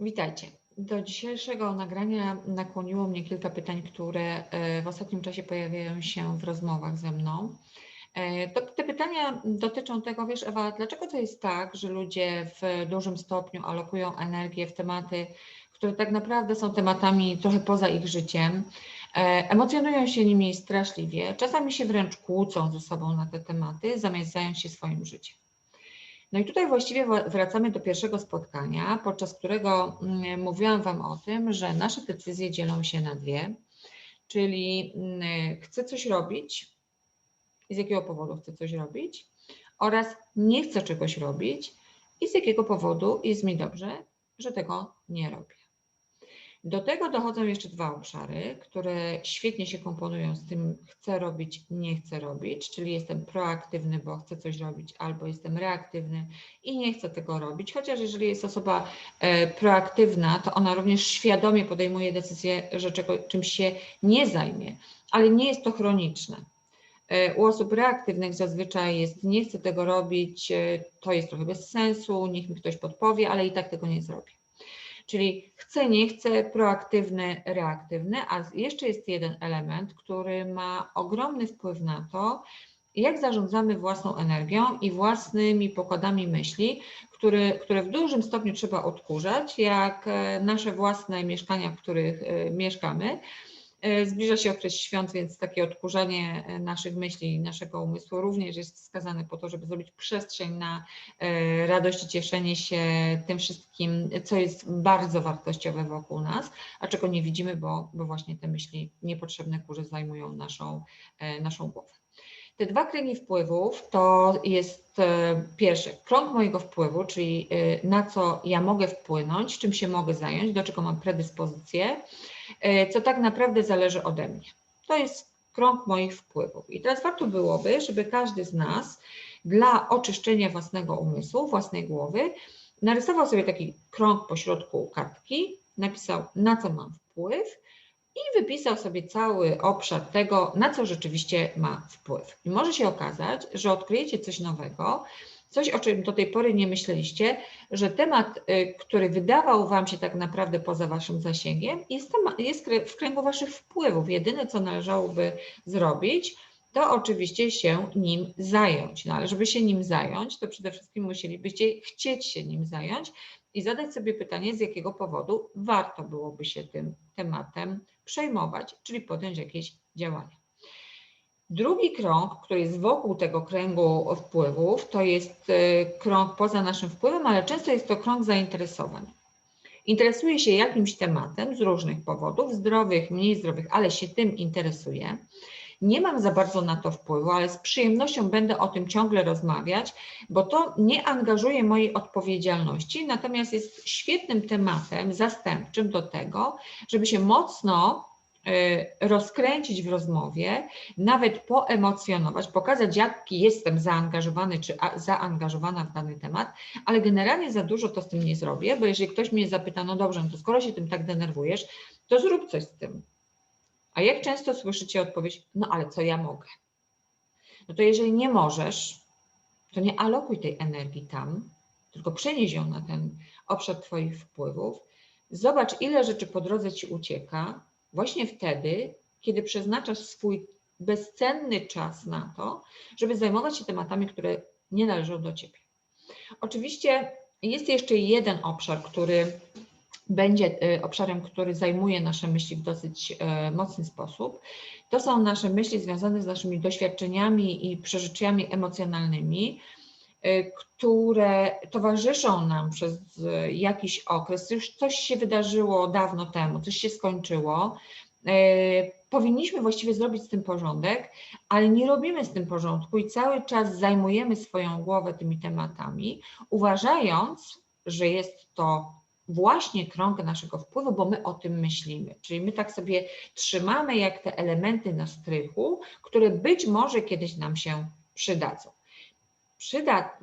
Witajcie. Do dzisiejszego nagrania nakłoniło mnie kilka pytań, które e, w ostatnim czasie pojawiają się w rozmowach ze mną. E, te pytania dotyczą tego, wiesz, Ewa, dlaczego to jest tak, że ludzie w dużym stopniu alokują energię w tematy, które tak naprawdę są tematami trochę poza ich życiem, e, emocjonują się nimi straszliwie, czasami się wręcz kłócą ze sobą na te tematy, zamiast zająć się swoim życiem. No i tutaj właściwie wracamy do pierwszego spotkania, podczas którego mm, mówiłam Wam o tym, że nasze decyzje dzielą się na dwie, czyli mm, chcę coś robić i z jakiego powodu chcę coś robić oraz nie chcę czegoś robić i z jakiego powodu jest mi dobrze, że tego nie robię. Do tego dochodzą jeszcze dwa obszary, które świetnie się komponują z tym chcę robić, nie chcę robić, czyli jestem proaktywny, bo chcę coś robić, albo jestem reaktywny i nie chcę tego robić. Chociaż jeżeli jest osoba e, proaktywna, to ona również świadomie podejmuje decyzję, że czego, czymś się nie zajmie, ale nie jest to chroniczne. E, u osób reaktywnych zazwyczaj jest nie chcę tego robić, e, to jest trochę bez sensu, niech mi ktoś podpowie, ale i tak tego nie zrobię. Czyli chcę, nie chcę, proaktywny, reaktywny, a jeszcze jest jeden element, który ma ogromny wpływ na to, jak zarządzamy własną energią i własnymi pokładami myśli, które, które w dużym stopniu trzeba odkurzać, jak e, nasze własne mieszkania, w których e, mieszkamy. E, zbliża się okres świąt, więc takie odkurzanie e, naszych myśli i naszego umysłu również jest wskazane po to, żeby zrobić przestrzeń na e, radość i cieszenie się tym wszystkim, co jest bardzo wartościowe wokół nas, a czego nie widzimy, bo, bo właśnie te myśli niepotrzebne kurze zajmują naszą, naszą głowę. Te dwa kręgi wpływów to jest pierwszy krąg mojego wpływu, czyli na co ja mogę wpłynąć, czym się mogę zająć, do czego mam predyspozycję co tak naprawdę zależy ode mnie. To jest krąg moich wpływów. I teraz warto byłoby, żeby każdy z nas dla oczyszczenia własnego umysłu, własnej głowy, narysował sobie taki krąg pośrodku kartki, napisał na co mam wpływ i wypisał sobie cały obszar tego, na co rzeczywiście ma wpływ. I może się okazać, że odkryjecie coś nowego, coś, o czym do tej pory nie myśleliście, że temat, y, który wydawał Wam się tak naprawdę poza Waszym zasięgiem, jest, jest w kręgu Waszych wpływów. Jedyne, co należałoby zrobić, to oczywiście się nim zająć. No ale żeby się nim zająć, to przede wszystkim musielibyście chcieć się nim zająć i zadać sobie pytanie, z jakiego powodu warto byłoby się tym tematem przejmować, czyli podjąć jakieś działania. Drugi krąg, który jest wokół tego kręgu wpływów, to jest e, krąg poza naszym wpływem, ale często jest to krąg zainteresowań. Interesuję się jakimś tematem z różnych powodów, zdrowych, mniej zdrowych, ale się tym interesuję. Nie mam za bardzo na to wpływu, ale z przyjemnością będę o tym ciągle rozmawiać, bo to nie angażuje mojej odpowiedzialności, natomiast jest świetnym tematem zastępczym do tego, żeby się mocno rozkręcić w rozmowie, nawet poemocjonować, pokazać, jaki jestem zaangażowany czy zaangażowana w dany temat, ale generalnie za dużo to z tym nie zrobię, bo jeżeli ktoś mnie zapyta, no dobrze, no to skoro się tym tak denerwujesz, to zrób coś z tym. A jak często słyszycie odpowiedź, no ale co ja mogę? No to jeżeli nie możesz, to nie alokuj tej energii tam, tylko przenieś ją na ten obszar Twoich wpływów. Zobacz, ile rzeczy po drodze Ci ucieka, właśnie wtedy, kiedy przeznaczasz swój bezcenny czas na to, żeby zajmować się tematami, które nie należą do ciebie. Oczywiście jest jeszcze jeden obszar, który będzie e, obszarem, który zajmuje nasze myśli w dosyć e, mocny sposób. To są nasze myśli związane z naszymi doświadczeniami i przeżyciami emocjonalnymi, które towarzyszą nam przez jakiś okres. Już coś się wydarzyło dawno temu, coś się skończyło. E, powinniśmy właściwie zrobić z tym porządek, ale nie robimy z tym porządku i cały czas zajmujemy swoją głowę tymi tematami, uważając, że jest to właśnie krąg naszego wpływu, bo my o tym myślimy. Czyli my tak sobie trzymamy jak te elementy na strychu, które być może kiedyś nam się przydadzą przydat,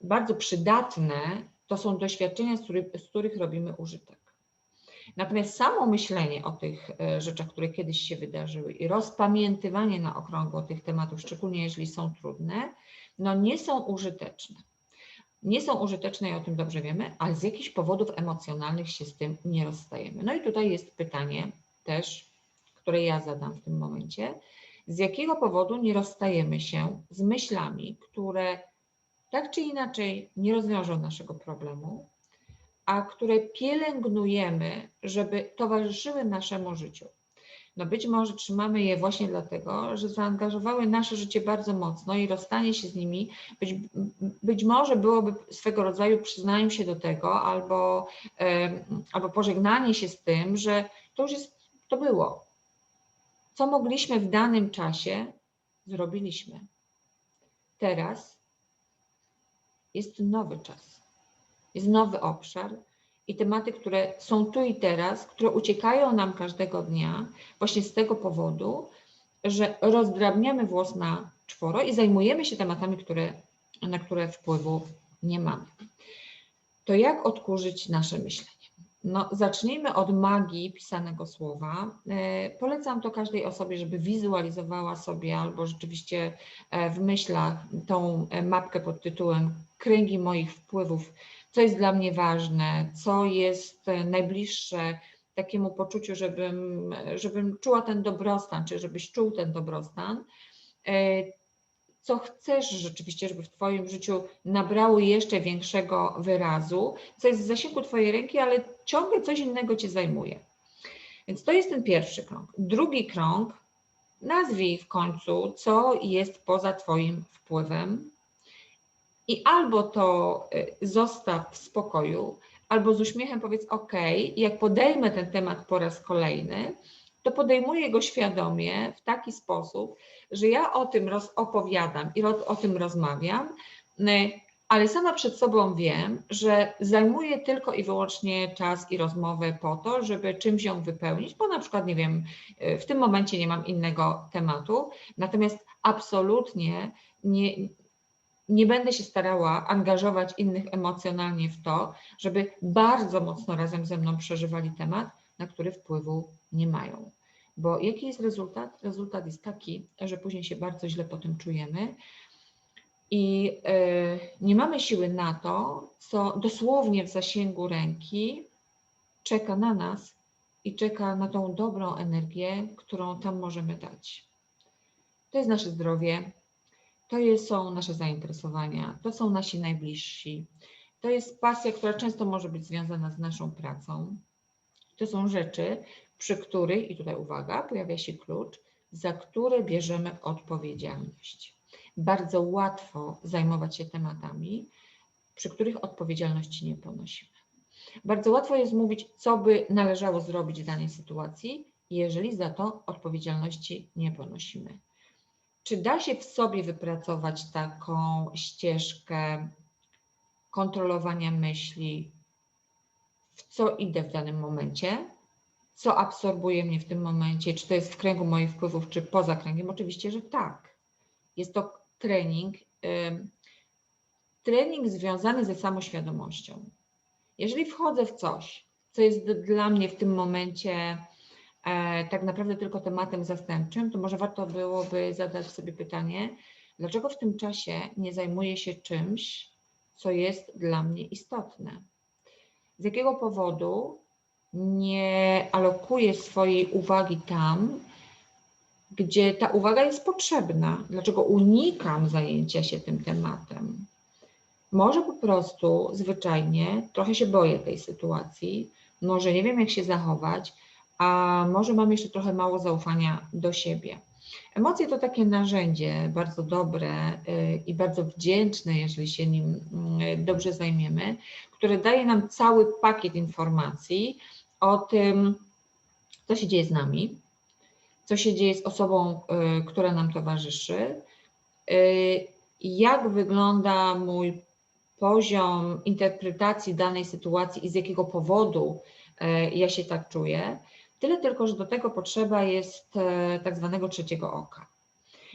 bardzo przydatne to są doświadczenia, z których, z których robimy użytek. Natomiast samo myślenie o tych e, rzeczach, które kiedyś się wydarzyły i rozpamiętywanie na okrągło tych tematów, szczególnie jeżeli są trudne, no nie są użyteczne. nie są użyteczne i o tym dobrze wiemy, ale z jakichś powodów emocjonalnych się z tym nie rozstajemy. No i tutaj jest pytanie też, które ja zadam w tym momencie. Z jakiego powodu nie rozstajemy się z myślami, które tak czy inaczej nie rozwiążą naszego problemu, a które pielęgnujemy, żeby towarzyszyły naszemu życiu? No być może trzymamy je właśnie dlatego, że zaangażowały nasze życie bardzo mocno i rozstanie się z nimi być, być może byłoby swego rodzaju przyznaniem się do tego albo, albo pożegnanie się z tym, że to już jest, to było. Co mogliśmy w danym czasie, zrobiliśmy. Teraz jest nowy czas, jest nowy obszar, i tematy, które są tu i teraz, które uciekają nam każdego dnia, właśnie z tego powodu, że rozdrabniamy włos na czworo i zajmujemy się tematami, które, na które wpływu nie mamy. To jak odkurzyć nasze myślenie? No, zacznijmy od magii pisanego słowa. E, polecam to każdej osobie, żeby wizualizowała sobie albo rzeczywiście e, w myślach tą e, mapkę pod tytułem Kręgi moich wpływów co jest dla mnie ważne, co jest najbliższe takiemu poczuciu, żebym, żebym czuła ten dobrostan, czy żebyś czuł ten dobrostan, co chcesz rzeczywiście, żeby w Twoim życiu nabrało jeszcze większego wyrazu, co jest w zasięgu Twojej ręki, ale ciągle coś innego Cię zajmuje. Więc to jest ten pierwszy krąg. Drugi krąg, nazwij w końcu, co jest poza Twoim wpływem, i albo to y, zostaw w spokoju, albo z uśmiechem powiedz OK, jak podejmę ten temat po raz kolejny, to podejmuję go świadomie w taki sposób, że ja o tym opowiadam i o, o tym rozmawiam, y, ale sama przed sobą wiem, że zajmuję tylko i wyłącznie czas i rozmowę po to, żeby czymś ją wypełnić, bo na przykład, nie wiem, y, w tym momencie nie mam innego tematu, natomiast absolutnie nie, nie będę się starała angażować innych emocjonalnie w to, żeby bardzo mocno razem ze mną przeżywali temat, na który wpływu nie mają. Bo jaki jest rezultat? Rezultat jest taki, że później się bardzo źle po tym czujemy i yy, nie mamy siły na to, co dosłownie w zasięgu ręki czeka na nas i czeka na tą dobrą energię, którą tam możemy dać. To jest nasze zdrowie, to są nasze zainteresowania, to są nasi najbliżsi, to jest pasja, która często może być związana z naszą pracą. To są rzeczy, przy których, i tutaj uwaga, pojawia się klucz, za które bierzemy odpowiedzialność. Bardzo łatwo zajmować się tematami, przy których odpowiedzialności nie ponosimy. Bardzo łatwo jest mówić, co by należało zrobić w danej sytuacji, jeżeli za to odpowiedzialności nie ponosimy. Czy da się w sobie wypracować taką ścieżkę kontrolowania myśli, w co idę w danym momencie, co absorbuje mnie w tym momencie, czy to jest w kręgu moich wpływów, czy poza kręgiem? Oczywiście, że tak. Jest to trening, trening związany ze samoświadomością. Jeżeli wchodzę w coś, co jest dla mnie w tym momencie E, tak naprawdę tylko tematem zastępczym, to może warto byłoby zadać sobie pytanie, dlaczego w tym czasie nie zajmuję się czymś, co jest dla mnie istotne? Z jakiego powodu nie alokuję swojej uwagi tam, gdzie ta uwaga jest potrzebna? Dlaczego unikam zajęcia się tym tematem? Może po prostu zwyczajnie trochę się boję tej sytuacji, może nie wiem, jak się zachować, a może mam jeszcze trochę mało zaufania do siebie. Emocje to takie narzędzie bardzo dobre y, i bardzo wdzięczne, jeżeli się nim y, dobrze zajmiemy, które daje nam cały pakiet informacji o tym, co się dzieje z nami, co się dzieje z osobą, y, która nam towarzyszy, jak wygląda mój poziom interpretacji danej sytuacji i z jakiego powodu ja się tak czuję. Tyle tylko, że do tego potrzeba jest tak zwanego trzeciego oka.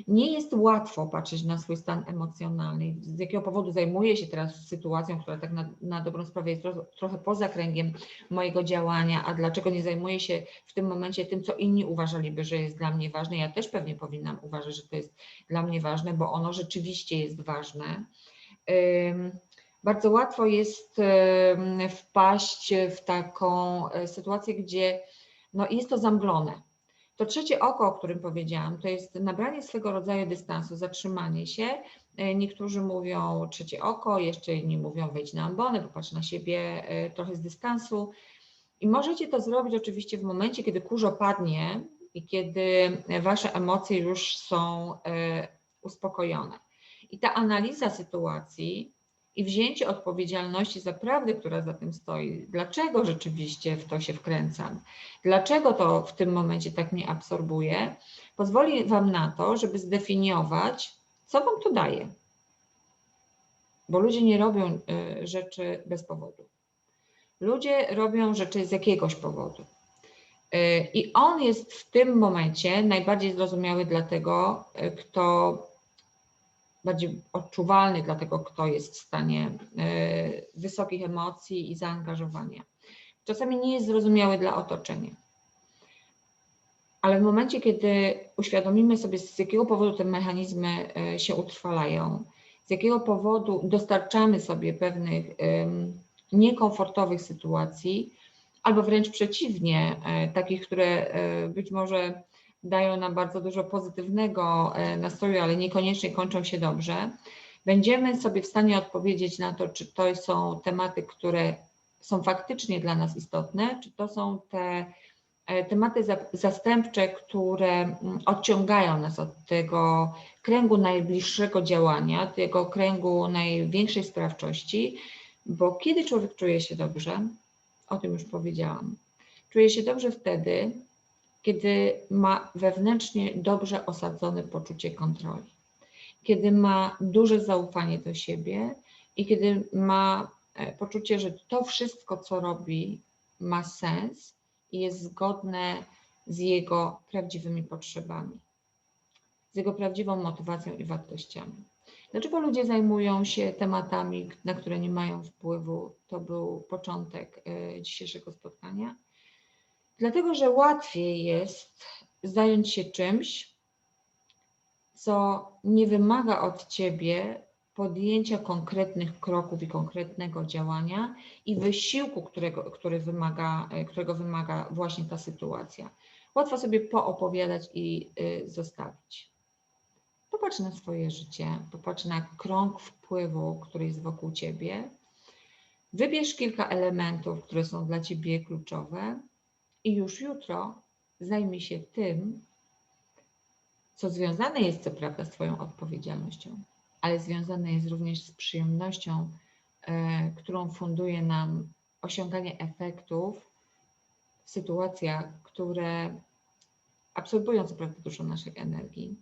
Nie jest łatwo patrzeć na swój stan emocjonalny. Z jakiego powodu zajmuję się teraz sytuacją, która tak na, na dobrą sprawę jest tro, trochę poza kręgiem mojego działania, a dlaczego nie zajmuję się w tym momencie tym, co inni uważaliby, że jest dla mnie ważne. Ja też pewnie powinnam uważać, że to jest dla mnie ważne, bo ono rzeczywiście jest ważne. Bardzo łatwo jest wpaść w taką e, sytuację, gdzie no, jest to zamglone. To trzecie oko, o którym powiedziałam, to jest nabranie swego rodzaju dystansu, zatrzymanie się. E, Niektórzy mówią trzecie oko, jeszcze inni mówią wejdź na ambonę, popatrz na siebie e, trochę z dystansu. I możecie to zrobić oczywiście w momencie, kiedy kurz opadnie i kiedy wasze emocje już są e, uspokojone. I ta analiza sytuacji i wzięcie odpowiedzialności za prawdę, która za tym stoi, dlaczego rzeczywiście w to się wkręcam, dlaczego to w tym momencie tak mnie absorbuje, pozwoli Wam na to, żeby zdefiniować, co Wam to daje. Bo ludzie nie robią y, rzeczy bez powodu. Ludzie robią rzeczy z jakiegoś powodu. Y, I on jest w tym momencie najbardziej zrozumiały dla tego, y, kto bardziej odczuwalny dla tego, kto jest w stanie y, wysokich emocji i zaangażowania. Czasami nie jest zrozumiały dla otoczenia. Ale w momencie, kiedy uświadomimy sobie, z jakiego powodu te mechanizmy y, się utrwalają, z jakiego powodu dostarczamy sobie pewnych niekomfortowych sytuacji, albo wręcz przeciwnie, y, takich, które być może dają nam bardzo dużo pozytywnego e, nastroju, ale niekoniecznie kończą się dobrze, będziemy sobie w stanie odpowiedzieć na to, czy to są tematy, które są faktycznie dla nas istotne, czy to są te e, tematy za- zastępcze, które mm, odciągają nas od tego kręgu najbliższego działania, tego kręgu największej sprawczości, bo kiedy człowiek czuje się dobrze, o tym już powiedziałam, czuje się dobrze wtedy, kiedy ma wewnętrznie dobrze osadzone poczucie kontroli, kiedy ma duże zaufanie do siebie i kiedy ma e, poczucie, że to wszystko, co robi, ma sens i jest zgodne z jego prawdziwymi potrzebami, z jego prawdziwą motywacją i wartościami. Dlaczego ludzie zajmują się tematami, na które nie mają wpływu? To był początek e, dzisiejszego spotkania. Dlatego, że łatwiej jest zająć się czymś, co nie wymaga od ciebie podjęcia konkretnych kroków i konkretnego działania i wysiłku, którego, który wymaga, którego wymaga właśnie ta sytuacja. Łatwo sobie poopowiadać i y, zostawić. Popatrz na swoje życie, popatrz na krąg wpływu, który jest wokół ciebie. Wybierz kilka elementów, które są dla ciebie kluczowe i już jutro zajmij się tym, co związane jest co prawda z Twoją odpowiedzialnością, ale związane jest również z przyjemnością, e, którą funduje nam osiąganie efektów w sytuacjach, które absorbują co prawda dużo naszej energii,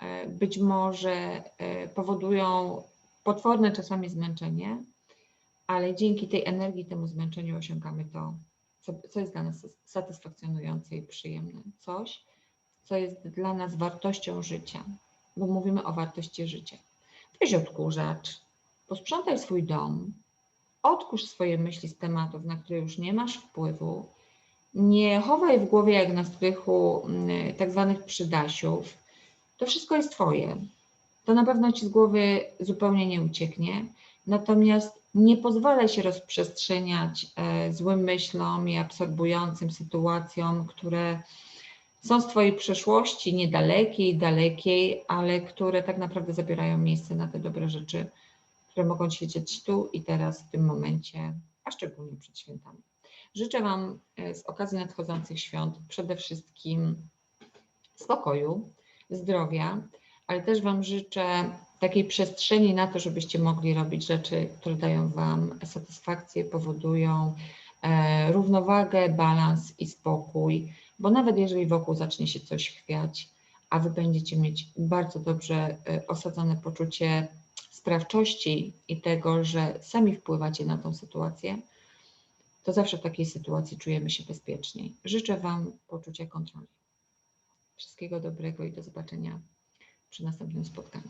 e, być może e, powodują potworne czasami zmęczenie, ale dzięki tej energii, temu zmęczeniu osiągamy to, co, co jest dla nas satysfakcjonujące i przyjemne. Coś, co jest dla nas wartością życia, bo mówimy o wartości życia. Weź odkurzacz, posprzątaj swój dom, odkurz swoje myśli z tematów, na które już nie masz wpływu, nie chowaj w głowie jak na strychu mm, tak zwanych przydasiów. To wszystko jest Twoje. To na pewno Ci z głowy zupełnie nie ucieknie. Natomiast nie pozwalaj się rozprzestrzeniać e, złym myślom i absorbującym sytuacjom, które są z Twojej przeszłości, niedalekiej, dalekiej, ale które tak naprawdę zabierają miejsce na te dobre rzeczy, które mogą się dziać tu i teraz, w tym momencie, a szczególnie przed świętami. Życzę Wam e, z okazji nadchodzących świąt przede wszystkim spokoju, zdrowia, ale też Wam życzę takiej przestrzeni na to, żebyście mogli robić rzeczy, które dają Wam satysfakcję, powodują e, równowagę, balans i spokój, bo nawet jeżeli wokół zacznie się coś chwiać, a Wy będziecie mieć bardzo dobrze e, osadzone poczucie sprawczości i tego, że sami wpływacie na tą sytuację, to zawsze w takiej sytuacji czujemy się bezpieczniej. Życzę Wam poczucia kontroli. Wszystkiego dobrego i do zobaczenia przy następnym spotkaniu.